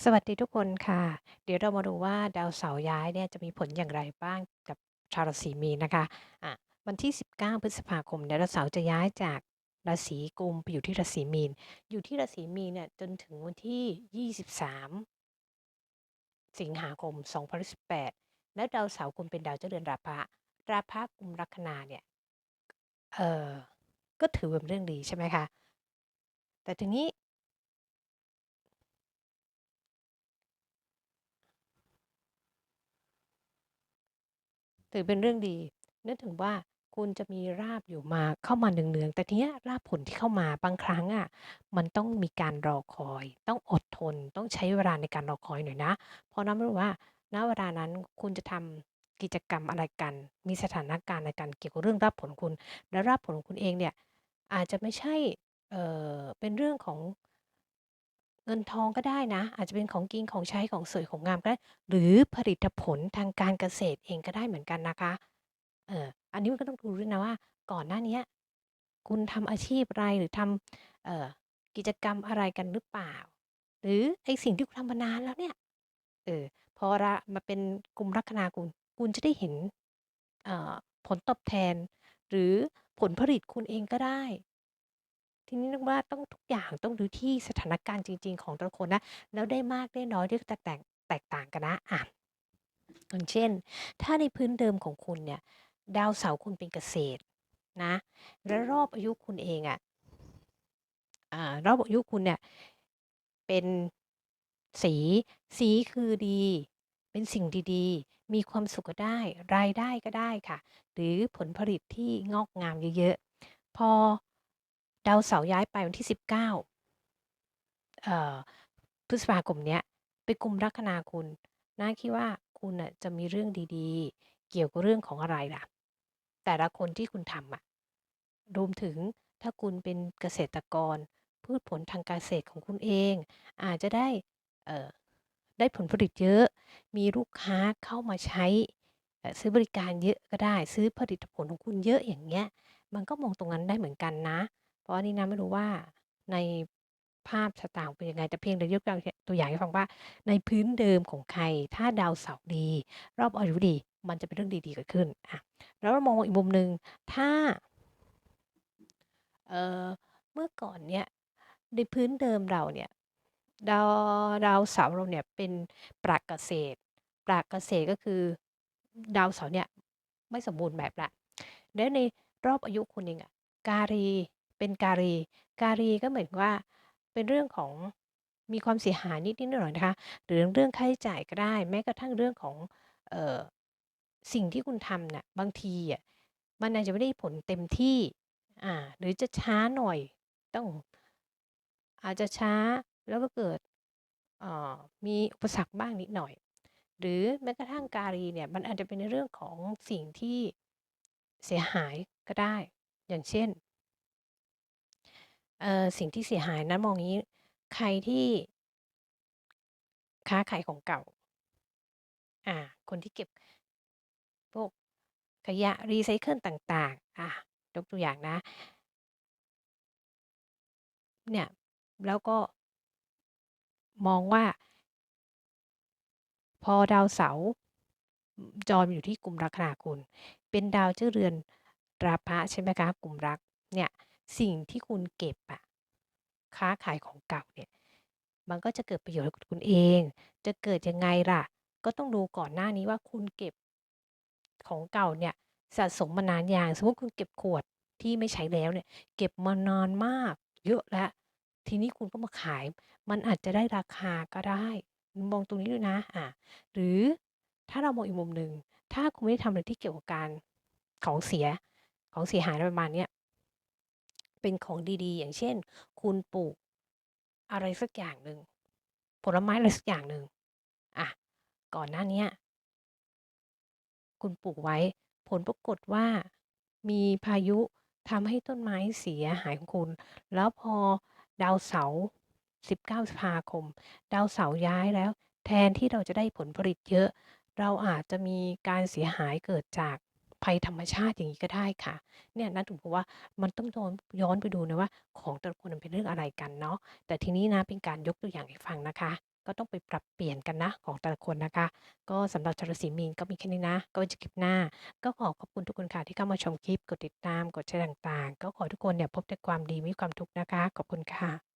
สวัสดีทุกคนค่ะ เดี๋ยวเรามาดูว่าดาวเสาร์ย้ายเนี่ยจะมีผลอย่างไรบ้างกับชาวราศีมีนนะคะอะวันที่ 19 พฤษภาคมเนี่ยดาวเสาร์จะย้ายจากราศีกุมไปอยู่ที่ราศีมีน อยู่ที่ราศีมีนเนี่ยจนถึงวันที่ 23 สิงหาคม 2018 แล้วดาวเสาร์กุมเป็นดาวเจ้าเรือนราพะราพะกุมลัคนาเนี่ยเออก็ถือเป็นเรื่องดีใช่ไหมคะแต่ทีนี้ ถือเป็นเรื่องดีนึกถึงว่าคุณจะมีราบอยู่มาเข้ามาเนืองๆแต่ทีเนี้ยราบผลที่เข้ามาบางครั้งอะมันต้องมีการรอคอย ต้องอดทน ต้องใช้เวลาในการรอคอยหน่อยนะเพราะน้ำไม่รู้ว่าณเวลานั้นคุณจะทำกิจกรรมอะไรกัน มีสถานการณ์อะไรกันเกี่ยวกับเรื่องราบผลคุณ และราบผลของคุณเองเนี่ยอาจจะไม่ใช่เอ่อเป็นเรื่องของ เงินทองก็ได้นะ อาจจะเป็นของกินของใช้ของสวยของงามก็ได้ หรือผลิตผลทางการเกษตรเองก็ได้เหมือนกันนะคะ เออ อันนี้มันก็ต้องดูด้วยนะว่า ก่อนหน้าเนี้ยคุณทำอาชีพอะไรหรือทำเอ่อ กิจกรรมอะไรกันหรือเปล่า หรือไอ้สิ่งที่คุณทำมานานแล้วเนี่ย เออ พอระมาเป็นกลุ่มลัคนาคุณ คุณจะได้เห็น เอ่อ ผลตอบแทน หรือผลผลิตคุณเองก็ได้ ทีนี้นึกว่าต้องทุกอย่างต้องดูที่สถานการณ์จริง ๆ ของแต่ละคนนะ แล้วได้มากได้น้อยก็จะแตกแตกต่างกันนะอะอย่างเช่น ถ้าในพื้นเดิมของคุณเนี่ย ดาวเสาร์คุณเป็นเกษตรนะ แล้วรอบอายุคุณเองอะอ่ารอบอายุคุณเนี่ยเป็นสี สีคือดี เป็นสิ่งดีๆ มีความสุขก็ได้ รายได้ก็ได้ค่ะ หรือผลผลิตที่งอกงามเยอะๆ พอ ดาวเสาร์ย้ายไปวันที่ 19เอ่อพฤษภาคมเนี้ยไปกุมลัคนาคุณน้าคิดว่าคุณน่ะจะมีเรื่องดีๆ เกี่ยวกับเรื่องของอะไรล่ะ แต่ละคนที่คุณทำอะรวมถึงถ้าคุณเป็นเกษตรกร พืชผลทางการเกษตรของคุณเอง อาจจะได้เอ่อได้ผลผลิตเยอะ มีลูกค้าเข้ามาใช้ซื้อบริการเยอะก็ได้ ซื้อผลิตผลของคุณเยอะอย่างเงี้ย มันก็มองตรงนั้นได้เหมือนกันนะ เพราะอันนี้น้าไม่รู้ว่าในภาพชะตาคุณเป็นยังไงแต่เพียงแต่ยกตัวอย่างให้ฟังว่า ในพื้นเดิมของใคร ถ้าดาวเสาร์ดี รอบอายุดี มันจะเป็นเรื่องดีๆเกิดขึ้นอะแล้วเรามองอีกมุมหนึ่งถ้าเออเมื่อก่อนเนี่ยในพื้นเดิมเราเนี่ยดาวดาวเสาร์เราเนี่ยเป็นปราบเกษตรปราบเกษตรก็คือดาวเสาร์เนี่ยไม่สมบูรณ์แบบแล้วแล้วในรอบอายุคุณเองอะการี เป็นการี การีก็เหมือนว่าเป็นเรื่องของมีความเสียหายนิดๆหน่อยๆนะคะ หรือเรื่องค่าใช้จ่ายก็ได้ แม้กระทั่งเรื่องของเออสิ่งที่คุณทำน่ะบางทีอะมันอาจจะไม่ได้ผลเต็มที่อ่าหรือจะช้าหน่อยต้องอาจจะช้าแล้วก็เกิดเอ่อมีอุปสรรคบ้างนิดหน่อย หรือแม้กระทั่งการีเนี่ยมันอาจจะเป็นในเรื่องของสิ่งที่เสียหายก็ได้ อย่างเช่น เอ่อ สิ่งที่เสียหายนะ มองงี้ ใครที่ ค้าขายของเก่าอ่าคนที่เก็บ พวกขยะรีไซเคิลต่าง ๆอะยกตัวอย่างนะ เนี่ย แล้วก็ มองว่า พอดาวเสาร์ อืม จรอยู่ที่กุมลัคนาคุณ เป็นดาวเจ้าเรือนราพะ ใช่ไหมคะ กลุ่มลัก เนี่ย สิ่งที่คุณเก็บอะค้าขายของเก่าเนี่ย มันก็จะเกิดประโยชน์กับคุณเอง จะเกิดยังไงล่ะ ก็ต้องดูก่อนหน้านี้ว่าคุณเก็บของเก่าเนี่ยสะสมมานานอยังสมมติคุณเก็บขวดที่ไม่ใช้แล้วเนี่ย เก็บมานานมาก เยอะแล้ว ทีนี้คุณก็มาขาย มันอาจจะได้ราคาก็ได้มองตรงนี้ด้วยนะ อ่าหรือถ้าเรามองอีกมุมหนึ่ง ถ้าคุณไม่ได้ทำอะไรที่เกี่ยวกับการของเสีย ของเสียหายอะไรประมาณเนี้ย เป็นของดีๆ อย่างเช่น คุณปลูกอะไรสักอย่างหนึ่งผลไม้อะไรสักอย่างหนึ่งอะก่อนหน้านี้คุณปลูกไว้ ผลปรากฏว่ามีพายุทำให้ต้นไม้เสียหายของคุณ แล้วพอดาวเสาร์19พฤษภาคม ดาวเสาร์ย้ายแล้ว แทนที่เราจะได้ผลผลิตเยอะ เราอาจจะมีการเสียหายเกิดจาก ภัยธรรมชาติอย่างงี้ก็ได้ค่ะ เนี่ยน้าถึงบอกว่ามันต้องย้อนย้อนไปดูนะว่า ของแต่ละคนมันเป็นเรื่องอะไรกันเนาะ แต่ทีนี้นะเป็นการยกตัวอย่างให้ฟังนะคะ ก็ต้องไปปรับเปลี่ยนกันนะของแต่ละคนนะคะ ก็สำหรับชาวราศีมีนก็มีแค่นี้นะ ก็ไว้เจอคลิปหน้า ก็ขอขอบคุณทุกคนค่ะที่เข้ามาชมคลิป กดติดตาม กดแชร์ต่างๆ ก็ขอให้ทุกคนเนี่ยพบแต่ความดีไม่มีความทุกข์นะคะ ขอบคุณค่ะ